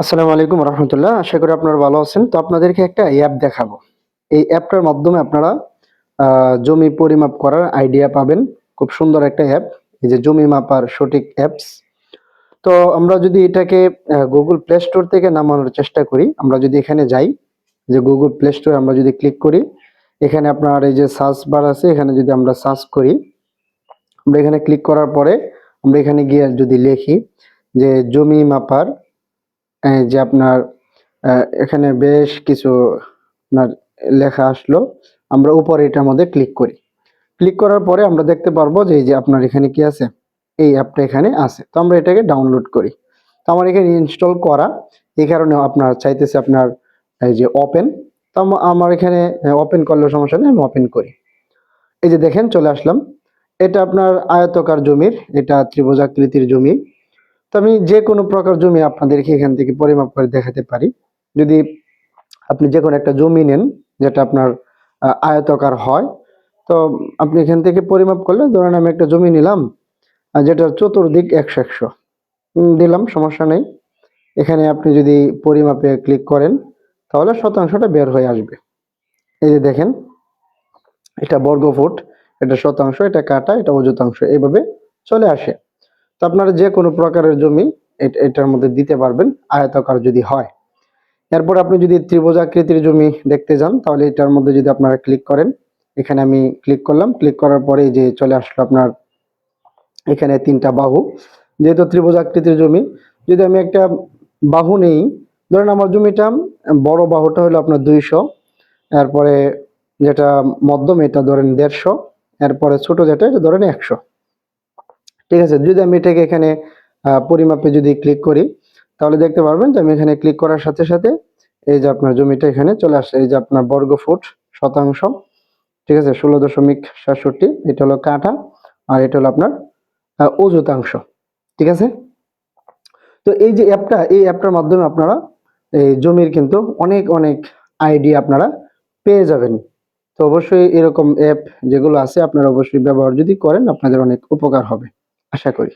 আসসালামু আলাইকুম রহমতুল্লাহ, আশা করি আপনারা ভালো আছেন। তো আপনাদেরকে একটা অ্যাপ দেখাবো। এই অ্যাপটার মাধ্যমে আপনারা জমি পরিমাপ করার আইডিয়া পাবেন। খুব সুন্দর একটা অ্যাপ এই যে জমি মাপার সঠিক অ্যাপস তো আমরা যদি এটাকে গুগল প্লে স্টোর থেকে নামানোর চেষ্টা করি, আমরা যদি এখানে যাই, যে গুগল প্লে স্টোরে আমরা যদি ক্লিক করি, এখানে আপনার এই যে সার্চ বার আছে, এখানে যদি আমরা সার্চ করি, আমরা এখানে ক্লিক করার পরে আমরা এখানে গিয়ে যদি লিখি যে জমি মাপার যে আপনার এখানে বেশ কিছু আপনার লেখা আসলো। আমরা উপরে এটার মধ্যে ক্লিক করি। ক্লিক করার পরে আমরা দেখতে পারব যে এই যে আপনার এখানে কি আছে? এই অ্যাপটা এখানে আছে। তো আমরা এটাকে ডাউনলোড করি। তো আমার এখানে ইনস্টল করা। এই কারণে আপনার চাইতেছে আপনার এই যে ওপেন তো আমার এখানে ওপেন করলে সমস্যা নেই, আমি ওপেন করি। এই যে দেখেন, চলে আসলাম। এটা আপনার আয়তকার জমির, এটা ত্রিভুজাকৃতির জমি। তো আমি যে কোনো প্রকার জমি আপনাদেরকে এখান থেকে পরিমাপ করে দেখাতে পারি। যদি আপনি যে কোনো একটা জমি নেন, যেটা আপনার আয়তকার হয়, তো আপনি এখান থেকে পরিমাপ করলে ধরেন আমি একটা জমি নিলাম যেটার চতুর্দিক একশো একশো। দিলাম, সমস্যা নেই। এখানে আপনি যদি পরিমাপে ক্লিক করেন, তাহলে শতাংশটা বের হয়ে আসবে। এই যে দেখেন, এটা বর্গফুট, এটা শতাংশ, এটা কাটা, এটা অযুতাংশ, এইভাবে চলে আসে। তো আপনারা যে কোনো প্রকারের জমি এট- এটার মধ্যে দিতে পারবেন, আয়তাকার যদি হয়। এরপর আপনি যদি ত্রিভুজাকৃতির জমি দেখতে যান, তাহলে এটার মধ্যে যদি আপনারা ক্লিক করেন, এখানে আমি ক্লিক করলাম। ক্লিক করার পরে যে চলে আসলো আপনার এখানে তিনটা বাহু। যেহেতু ত্রিভুজাকৃতির জমি, যদি আমি একটা বাহু নেই, ধরেন আমার জমিটা বড় বাহুটা হলো আপনার দুইশো, এরপরে যেটা মধ্যম এটা ধরেন দেড়শো, এরপরে ছোট যেটা, এটা ধরেন একশো। ঠিক আছে, যদি আমি এটাকে এখানে পরিমাপে যদি ক্লিক করি, তাহলে দেখতে পারবেন যে আমি এখানে ক্লিক করার সাথে সাথে এই যে আপনার জমিটা এখানে চলে আসে এই যে আপনার বর্গ ফুট শতাংশ, ঠিক আছে, ষোলো দশমিক সাতষট্টি, এটা হলো কাঠা আর এটা হলো আপনার অযুতাংশ, ঠিক আছে? তো এই যে অ্যাপটা এই অ্যাপটার মাধ্যমে আপনারা এই জমির কিন্তু অনেক অনেক আইডিয়া আপনারা পেয়ে যাবেন। তো অবশ্যই এরকম অ্যাপ যেগুলো আছে, আপনারা অবশ্যই ব্যবহার যদি করেন, আপনাদের অনেক উপকার হবে। আশা করি।